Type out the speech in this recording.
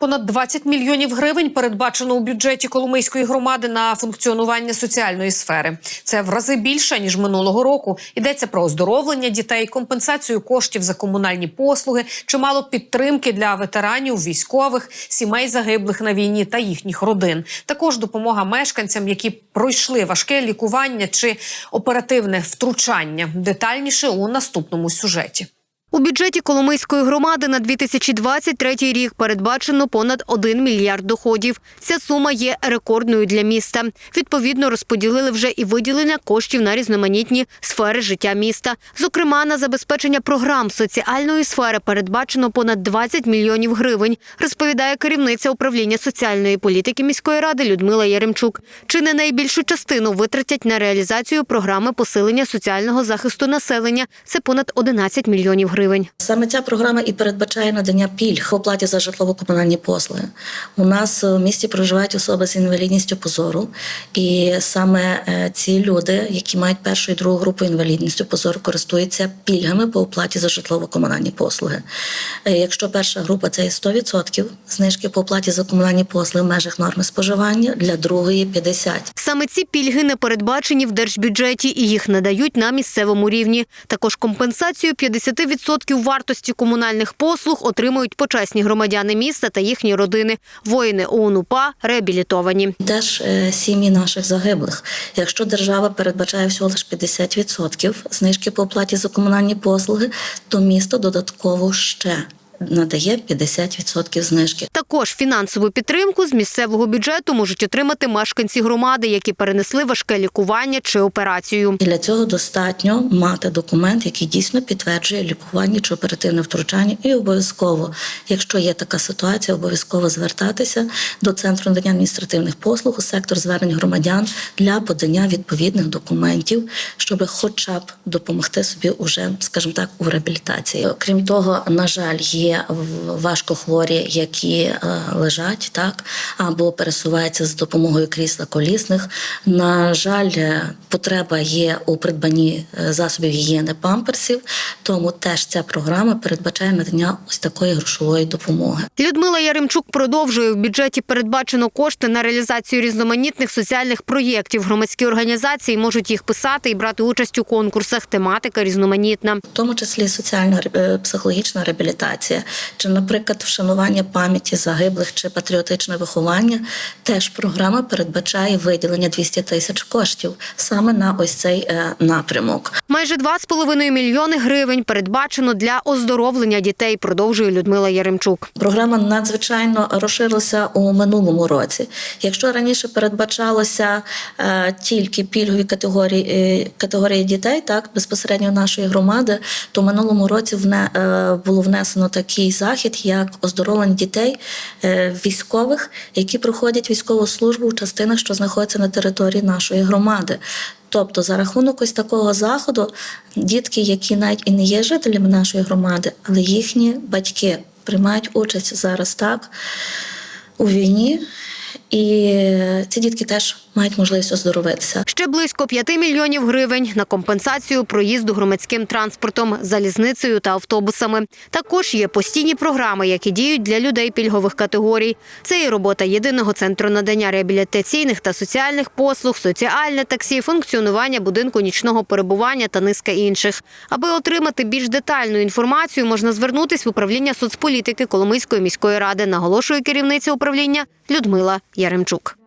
Понад 20 мільйонів гривень передбачено у бюджеті Коломийської громади на функціонування соціальної сфери. Це в рази більше ніж минулого року. Йдеться про оздоровлення дітей, компенсацію коштів за комунальні послуги, чимало підтримки для ветеранів, військових, сімей загиблих на війні та їхніх родин. Також допомога мешканцям, які пройшли важке лікування чи оперативне втручання. Детальніше у наступному сюжеті. У бюджеті Коломийської громади на 2023 рік передбачено понад 1 мільярд доходів. Ця сума є рекордною для міста. Відповідно, розподілили вже і виділення коштів на різноманітні сфери життя міста. Зокрема, на забезпечення програм соціальної сфери передбачено понад 20 мільйонів гривень, розповідає керівниця управління соціальної політики міської ради Людмила Яремчук. Чи не найбільшу частину витратять на реалізацію програми посилення соціального захисту населення? Це понад 11 мільйонів гривень. Саме ця програма і передбачає надання пільг в оплаті за житлово-комунальні послуги. У нас в місті проживають особи з інвалідністю по зору, і саме е, ці люди, які мають першу і другу групу інвалідністю по зору, користуються пільгами по оплаті за житлово-комунальні послуги. Е, Якщо перша група це є 100% знижки по оплаті за комунальні послуги в межах норми споживання, для другої 50%. Саме ці пільги не передбачені в держбюджеті і їх надають на місцевому рівні. Також компенсацію 50% вартості комунальних послуг отримують почесні громадяни міста та їхні родини. Воїни ОУН-УПА реабілітовані. Теж е, сім'ї наших загиблих. Якщо держава передбачає всього лише 50% знижки по оплаті за комунальні послуги, то місто додатково ще надає 50% знижки. Також фінансову підтримку з місцевого бюджету можуть отримати мешканці громади, які перенесли важке лікування чи операцію. Для цього достатньо мати документ, який дійсно підтверджує лікування чи оперативне втручання, і обов'язково, якщо є така ситуація, обов'язково звертатися до центру надання адміністративних послуг у сектор звернень громадян для подання відповідних документів, щоб хоча б допомогти собі уже, скажімо так, у реабілітації. Крім того, на жаль, є в- важкохворі, які е, лежать так або пересуваються з допомогою крісла колісних. На жаль, е, потреба є у придбанні е, засобів гігієни памперсів, тому теж ця програма передбачає надання ось такої грошової допомоги. Людмила Яремчук продовжує в бюджеті передбачено кошти на реалізацію різноманітних соціальних проєктів. Громадські організації можуть їх писати і брати участь у конкурсах. Тематика різноманітна. в тому числі соціальна е, психологічна реабілітація, чи, наприклад, вшанування пам'яті загиблих чи патріотичне виховання. Теж програма передбачає виділення 200 тисяч коштів саме на ось цей е, напрямок. Майже 2,5 мільйони гривень передбачено для оздоровлення дітей. Продовжує Людмила Яремчук. Програма надзвичайно розширилася у минулому році. Якщо раніше передбачалося е, тільки пільгові категорії е, категорії дітей, так безпосередньо нашої громади, то в минулому році було внесено такий захід, як оздоровлення дітей е, військових, які проходять військову службу в частинах, що знаходяться на території нашої громади. Тобто, за рахунок ось такого заходу, дітки, які навіть і не є жителями нашої громади, але їхні батьки приймають участь зараз так у війні, і ці дітки теж мають можливість оздоровитися. Ще близько 5 мільйонів гривень на компенсацію проїзду громадським транспортом, залізницею та автобусами. Також є постійні програми, які діють для людей пільгових категорій. Це і робота єдиного центру надання реабілітаційних та соціальних послуг, соціальне таксі, функціонування будинку нічного перебування та низка інших. Аби отримати більш детальну інформацію, можна звернутись в управління соцполітики Коломийської міської ради, наголошує керівниця управління Людмила Яремчук.